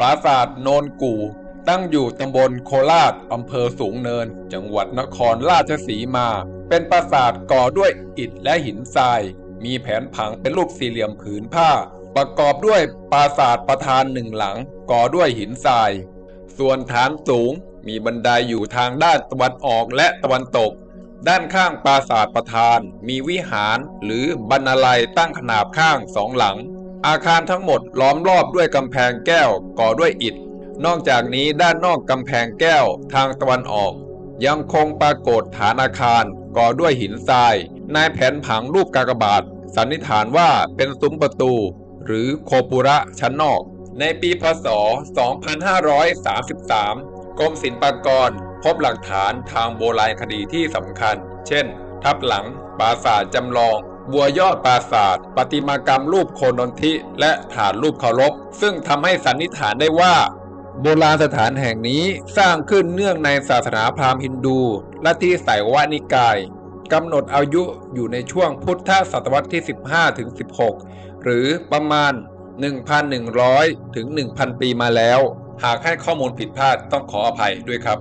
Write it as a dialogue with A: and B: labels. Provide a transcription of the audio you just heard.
A: ปราสาทโนนกู่ ตั้งอยู่ตำบลโคราชอำเภอสูงเนิน จังหวัดนครราชสีมา เป็นปราสาทก่อด้วยอิฐและหินทราย มีแผนผังเป็นรูปสี่เหลี่ยมผืนผ้า ประกอบด้วยปราสาทประธานหนึ่งหลัง ก่อด้วยหินทราย ส่วนฐานสูงมีบันไดอยู่ทางด้านตะวันออกและตะวันตก ด้านข้างปราสาทประธาน มีวิหารหรือบรรลัยตั้งขนาบข้างสองหลัง อาคารทั้งหมดล้อมรอบด้วยกำแพงแก้วก่อด้วยอิฐ นอกจากนี้ด้านนอกกำแพงแก้วทางตะวันออก ยังคงปรากฏฐานอาคารก่อด้วยหินทรายในแผนผังรูปกากบาท สันนิษฐานว่าเป็นซุ้มประตู หรือโคปุระชั้นนอก ในปีพศ 2533 กรมศิลปากร พบหลักฐานทางโบราณคดีที่สำคัญ เช่น ทับหลังปราสาทจำลอง บัวยอดปราสาทประติมากรรมรูปโคนนทิและฐานรูปเคารพ ซึ่งทำให้สันนิษฐานได้ว่า โบราณสถานแห่งนี้สร้างขึ้นเนื่องในศาสนาพราหมณ์ฮินดู และที่ไสยวานิกายกำหนดอายุอยู่ในช่วงพุทธศตวรรษที่ 15 ถึง 16 หรือประมาณ 1,100 ถึง 1,000 ปีมาแล้ว หากให้ข้อมูลผิดพลาดต้องขออภัยด้วยครับ